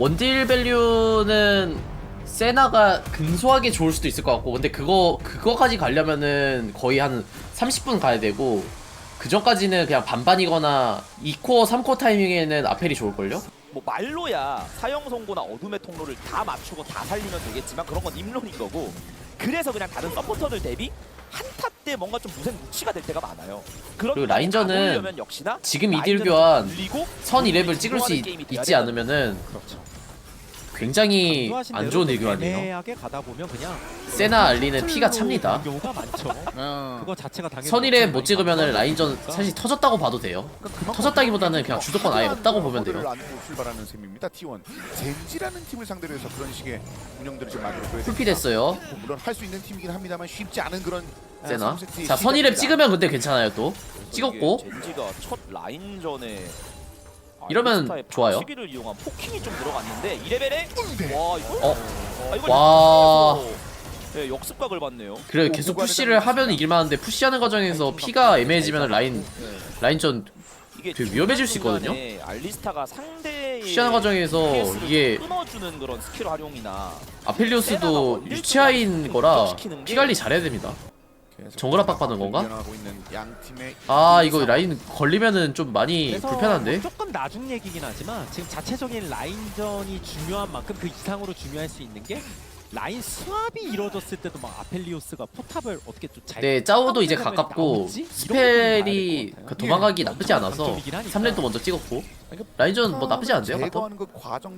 원딜 밸류는 세나가 근소하게 좋을 수도 있을 것 같고 근데 그거 그거까지 가려면은 거의 한 30분 가야 되고 그 전까지는 그냥 반반이거나 2코어 3코어 타이밍에는 아펠이 좋을걸요? 뭐 말로야 사형 선고나 어둠의 통로를 다 맞추고 다 살리면 되겠지만 그런 건 입론인 거고 그래서 그냥 다른 서포터들 대비 한타 때 뭔가 좀 무색 무취가 될 때가 많아요. 그리고 라인전은 지금 이딜 교환 선 2렙을 찍을 수 있, 되거든요. 않으면은 그렇죠. 굉장히 안 좋은 보면 그냥 세나 알리는 피가 찹니다 가는 경우가 많죠. 어. 그거 자체가 당연히 선 1렙 못 바꿔야 라인전. 사실 터졌다고 봐도 돼요 터졌다기보다는 그냥 주도권 아예 없다고 보면 돼요. 출발하는 셈입니다. T1 젠지라는 팀을 상대로 해서 그런 식의 운영들을 좀 만들어 줘야 풀피 됐어요 물론 할 수 있는 팀이긴 합니다만 쉽지 않은 그런 아, 세나 자선 1렙 시작입니다. 찍으면 근데 괜찮아요 또 찍었고 젠지가 첫 라인전에 이러면 알리스타의 좋아요. 시비를 이용한 포킹이 좀 들어갔는데 2레벨에 와 이거 어? 아, 이거 와. 네, 역습각을 받네요. 그래 계속 푸시를 하면 이길만한데 푸시하는 과정에서 피가 애매해지면 라인 라인전 이게 되게 위험해질 수 있거든요? 중간에 알리스타가 상대의 푸시하는 과정에서 PS 를 이게 끊어주는 그런 스킬 활용이나 아펠리오스도 유치아인 거라 피 관리 잘해야 됩니다 정글 압박 받는 건가? 아 이거 라인 걸리면은 좀 많이 그래서 불편한데? 조금 나중 얘기긴 하지만 지금 자체적인 라인전이 중요한 만큼 그 이상으로 중요할 수 있는 게 라인 수합이 이루어졌을 때도 막 아펠리오스가 포탑을 어떻게 좀잘 네 짜오도 이제 가깝고 스펠이 그 도망가기 나쁘지 않아서 3렙도 먼저 찍었고. 라인전 뭐 나쁘지 않은데요 바텀? 그 과정